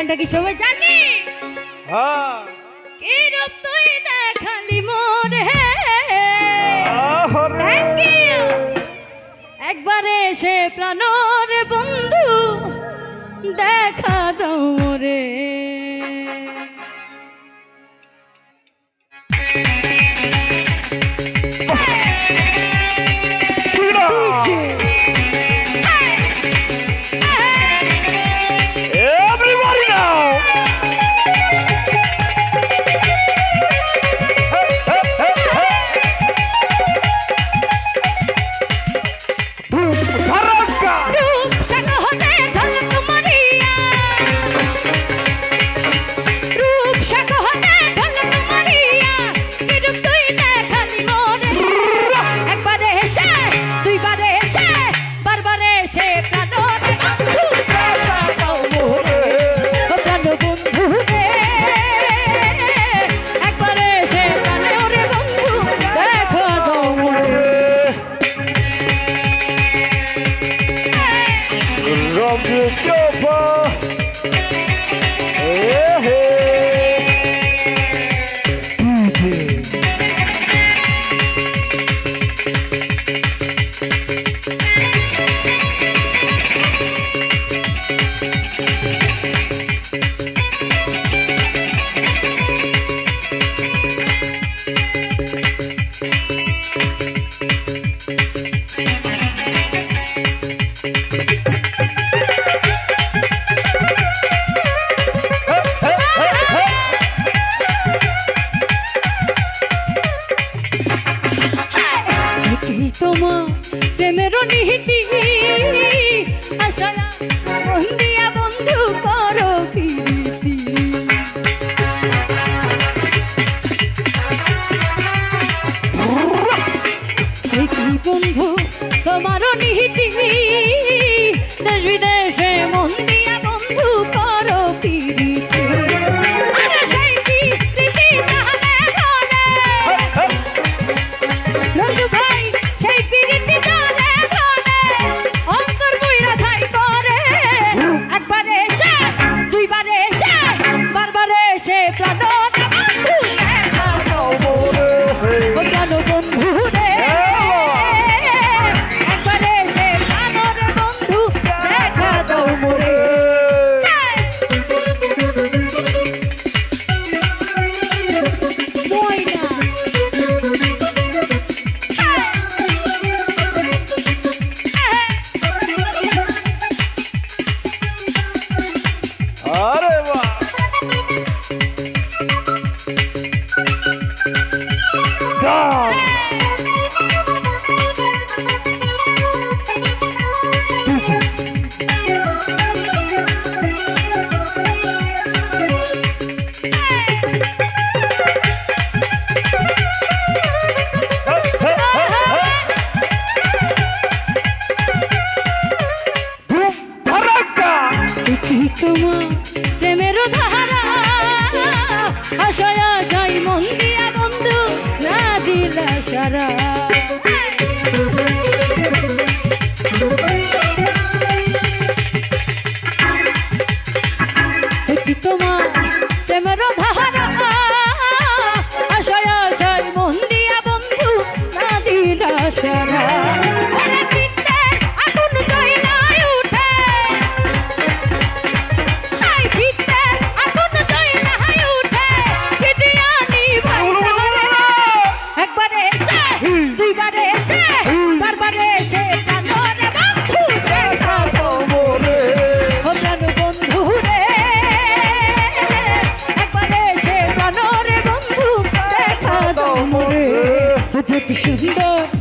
গানটা কি সবাই জানি? হ্যাঁ। কি রূপ তুই দেখালি মোর হে? একবার প্রাণর বন্ধু দেখা দৌরে রে 是的。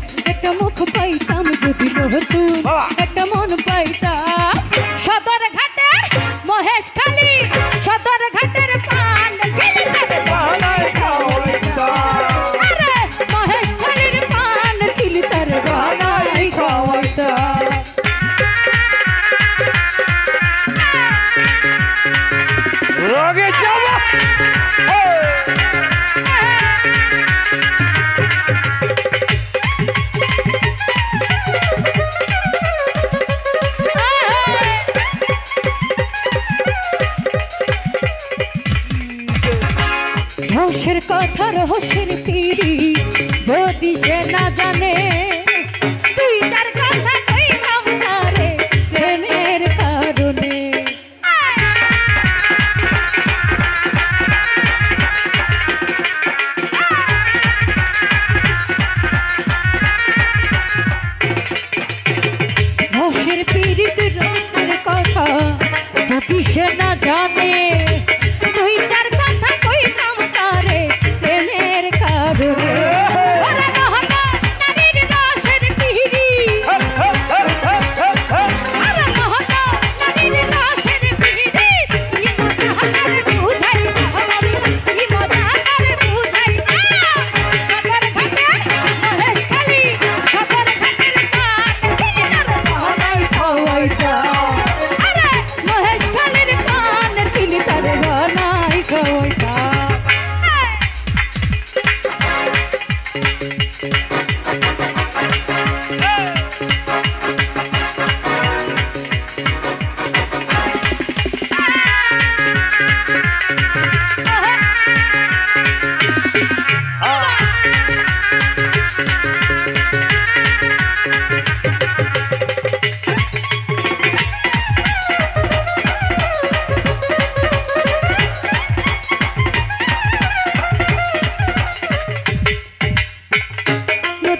মুখের কথার হোসেন পিড়ি।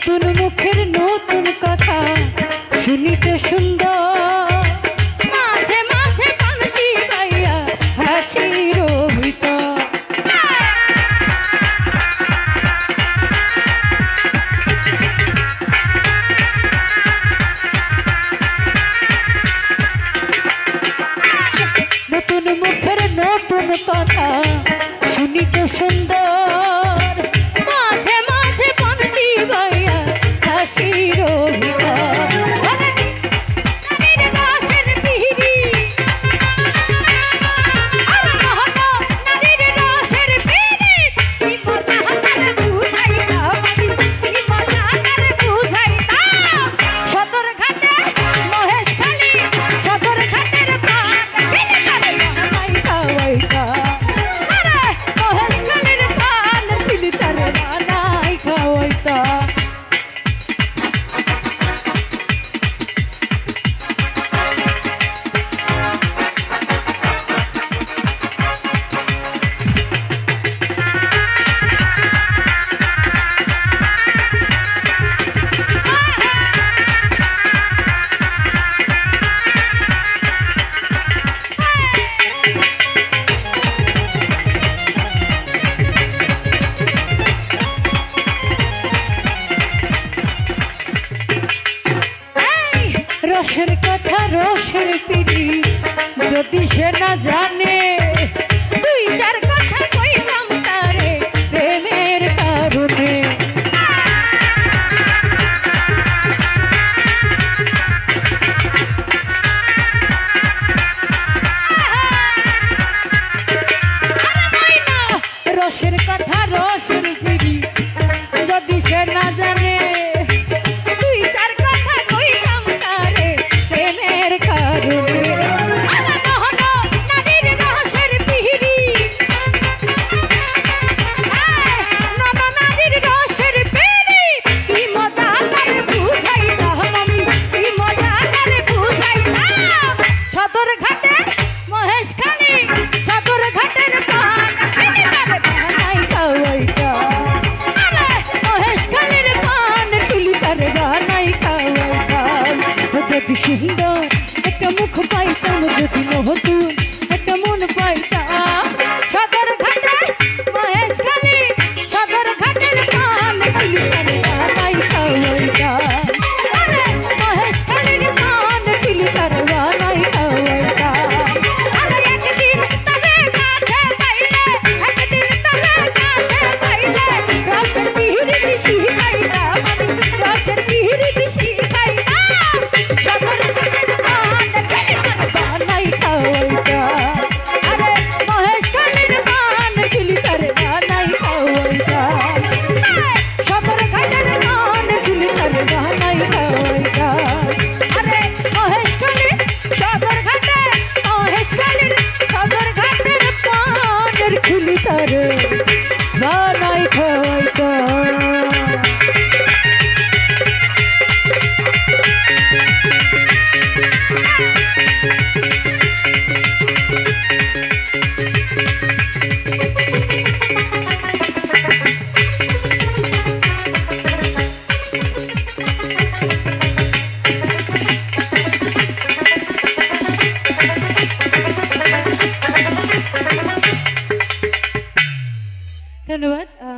নতুন মুখের নতুন কথা শুনিতে সুন্দর। মাঝে মাঝে নতুন মুখের নতুন কথা শুনিতে সুন্দর। কিসে না জান।